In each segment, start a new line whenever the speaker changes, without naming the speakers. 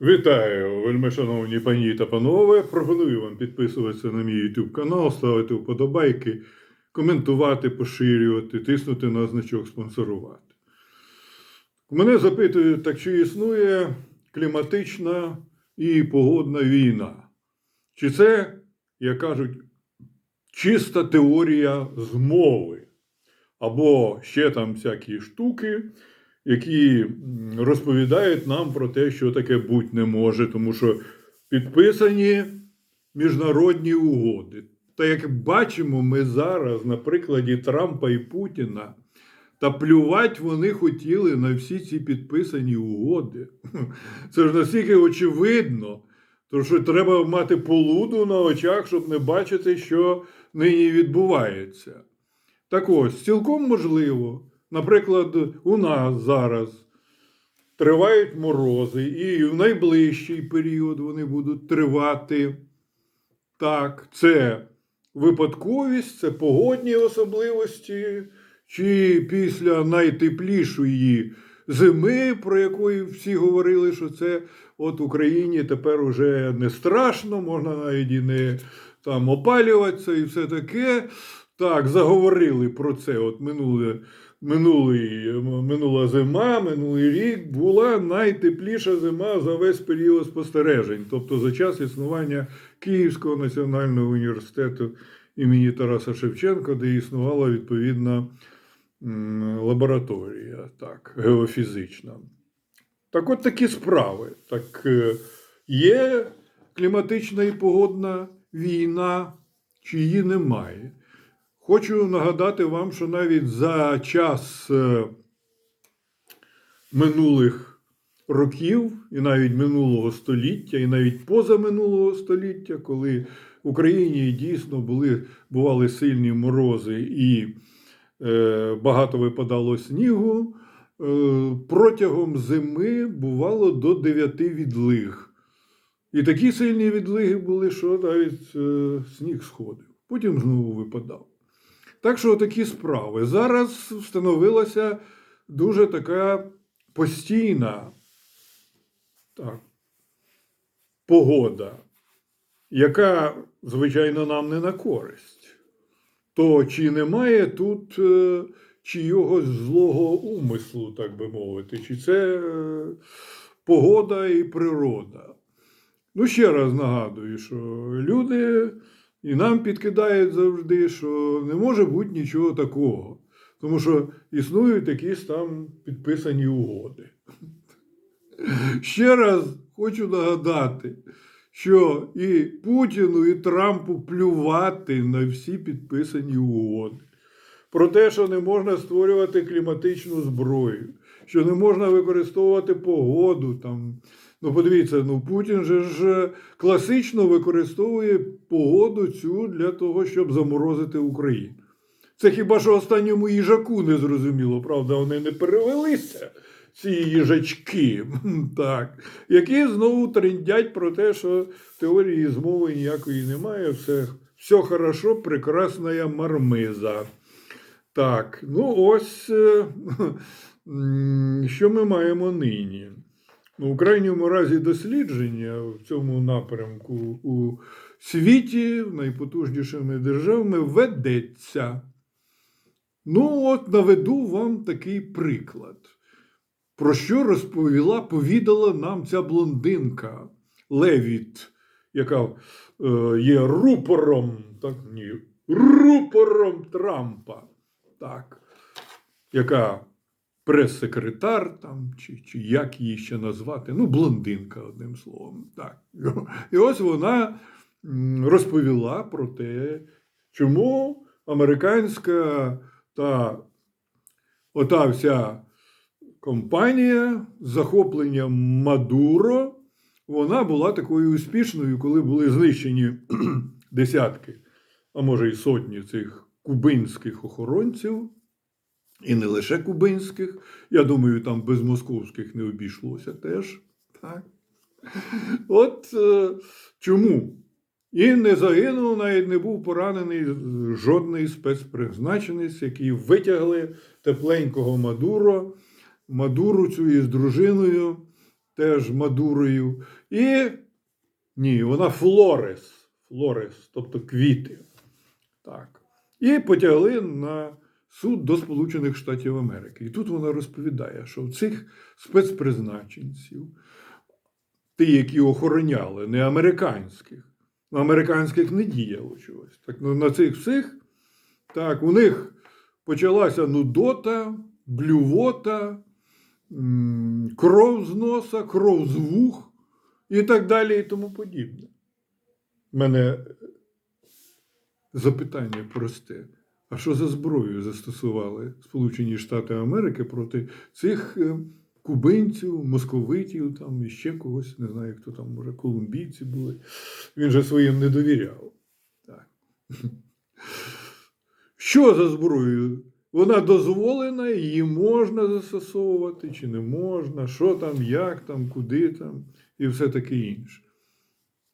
Вітаю, вельми шановні пані та панове. Пропоную вам підписуватися на мій YouTube канал, ставити вподобайки, коментувати, поширювати, тиснути на значок спонсорувати. Мене запитують, так чи існує кліматична і погодна війна? Чи це, як кажуть, чиста теорія змови? Або ще там всякі штуки, які розповідають нам про те, що таке бути не може, тому що підписані міжнародні угоди. Та як бачимо ми зараз на прикладі Трампа і Путіна, та плювати вони хотіли на всі ці підписані угоди. Це ж настільки очевидно, то що треба мати полуду на очах, щоб не бачити, що нині відбувається. Так ось, цілком можливо, наприклад, у нас зараз тривають морози, і в найближчий період вони будуть тривати. Так, це випадковість, це погодні особливості, чи після найтеплішої зими, про якої всі говорили, що це от Україні тепер уже не страшно, можна навіть і не там опалюватися і все таке. Так, заговорили про це. От минуле, минулий, минула зима, минулий рік була найтепліша зима за весь період спостережень, тобто за час існування Київського національного університету імені Тараса Шевченка, де існувала відповідна лабораторія, так, геофізична. Так от такі справи. Так е, є кліматична і погодна війна, чи її немає. Хочу нагадати вам, що навіть за час е, минулих років, і навіть минулого століття, і навіть позаминулого століття, коли в Україні дійсно були, бували сильні морози і е, багато випадало снігу, е, протягом зими бувало до 9 відлиг. І такі сильні відлиги були, що навіть е, сніг сходив. Потім знову випадав. Так що такі справи. Зараз встановилася дуже така постійна так, погода, яка, звичайно, нам не на користь. То чи немає тут е, чийогось злого умислу, так би мовити, чи це е, погода і природа? Ну, ще раз нагадую, що люди і нам підкидають завжди, що не може бути нічого такого. Тому що існують якісь там підписані угоди. Ще раз хочу нагадати, що і Путіну, і Трампу плювати на всі підписані угоди. Про те, що не можна створювати кліматичну зброю, що не можна використовувати погоду там. Ну, подивіться, ну Путін же ж класично використовує погоду цю для того, щоб заморозити Україну. Це хіба що останньому їжаку не зрозуміло, правда, вони не перевелися, ці їжачки, так, які знову трендять про те, що теорії змови ніякої немає, все, все хорошо, прекрасна мармиза. Так, ну ось е, що ми маємо нині. Ну, у крайньому разі дослідження в цьому напрямку у світі найпотужнішими державами ведеться. Ну, от наведу вам такий приклад. Про що розповіла, повідала нам ця блондинка Левіт, яка е, є рупором, так, ні, рупором Трампа, так, яка прес-секретар там, чи, чи як її ще назвати, ну, блондинка, одним словом. Так. І ось вона розповіла про те, чому американська та ота вся компанія з захопленням Мадуро, вона була такою успішною, коли були знищені десятки, а може й сотні цих кубинських охоронців. І не лише кубинських, я думаю, там без московських не обійшлося теж. Так? От е, чому? І не загинув, навіть не був поранений жодний спецпризначенець, який витягли тепленького Мадуро, Мадуру цю із дружиною, теж Мадурою. І ні, вона Флорес. Флорес, тобто квіти. Так. І потягли на суд до Сполучених Штатів Америки. І тут вона розповідає, що в цих спецпризначенців, ті, які охороняли, не американських, на американських не діяло чогось. Так ну, на цих всіх, так, у них почалася нудота, блювота, кров з носа, кров з вух і так далі, і тому подібне. У мене запитання просте. А що за зброю застосували Сполучені Штати Америки проти цих е, кубинців, московитів, там і ще когось, не знаю, хто там, може, колумбійці були. Він же своїм не довіряв. Так. Що за зброєю? Вона дозволена, її можна застосовувати чи не можна, що там, як там, куди там, і все таке інше.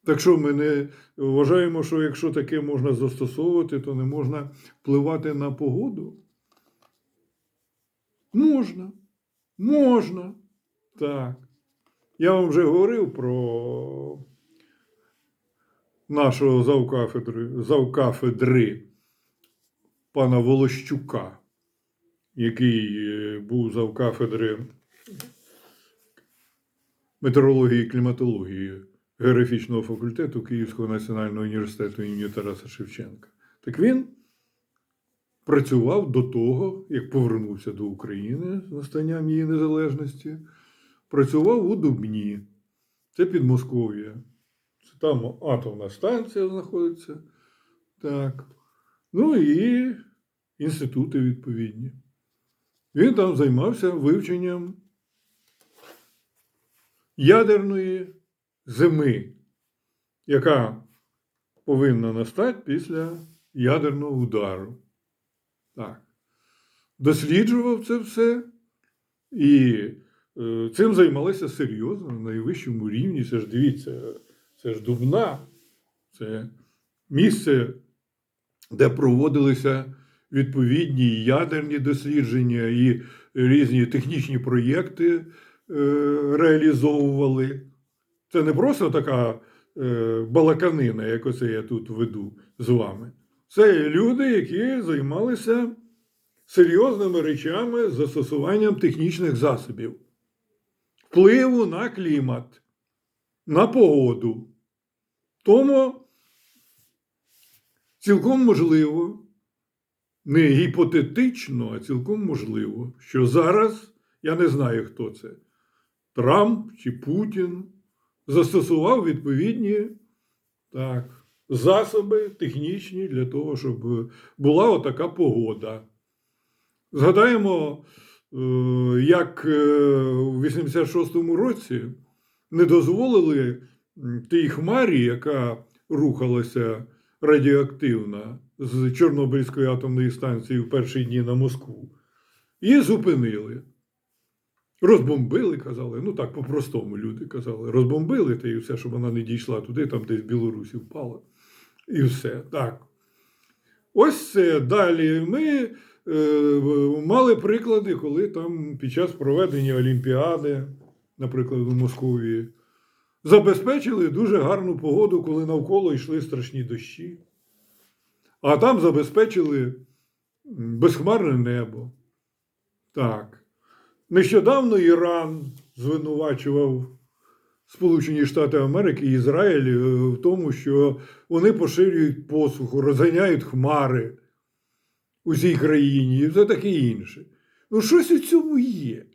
Так що ми не вважаємо, що якщо таке можна застосовувати, то не можна впливати на погоду? Можна. Можна. Так. Я вам вже говорив про нашого завкафедри, завкафедри пана Волощука, який е, був завкафедри метеорології і кліматології географічного факультету Київського національного університету імені Тараса Шевченка. Так він працював до того, як повернувся до України з настанням її незалежності, працював у Дубні. Це Підмосков'я. Це там атомна станція знаходиться. Так. Ну і інститути відповідні. Він там займався вивченням ядерної зими, яка повинна настати після ядерного удару. Так. Досліджував це все і е, цим займалися серйозно на найвищому рівні. Це ж дивіться, це ж Дубна, це місце, де проводилися відповідні ядерні дослідження і різні технічні проєкти е, реалізовували. Це не просто така е, балаканина, як оце я тут веду з вами. Це люди, які займалися серйозними речами з застосуванням технічних засобів, впливу на клімат, на погоду. Тому цілком можливо, не гіпотетично, а цілком можливо, що зараз я не знаю, хто це. Трамп чи Путін застосував відповідні так, засоби технічні для того, щоб була отака погода. Згадаємо, е, як е, у 86-му році не дозволили тій хмарі, яка рухалася радіоактивна з Чорнобильської атомної станції в перші дні на Москву, і зупинили. Розбомбили, казали, ну так по-простому люди казали, розбомбили та і все, щоб вона не дійшла туди, там десь в Білорусі впала. І все. Так. Ось це далі. Ми е, мали приклади, коли там під час проведення Олімпіади, наприклад, у Московії, забезпечили дуже гарну погоду, коли навколо йшли страшні дощі. А там забезпечили безхмарне небо. Так. Нещодавно Іран звинувачував Сполучені Штати Америки і Ізраїль е, в тому, що вони поширюють посуху, розганяють хмари у цій країні і все таке інше. Ну, щось у цьому є.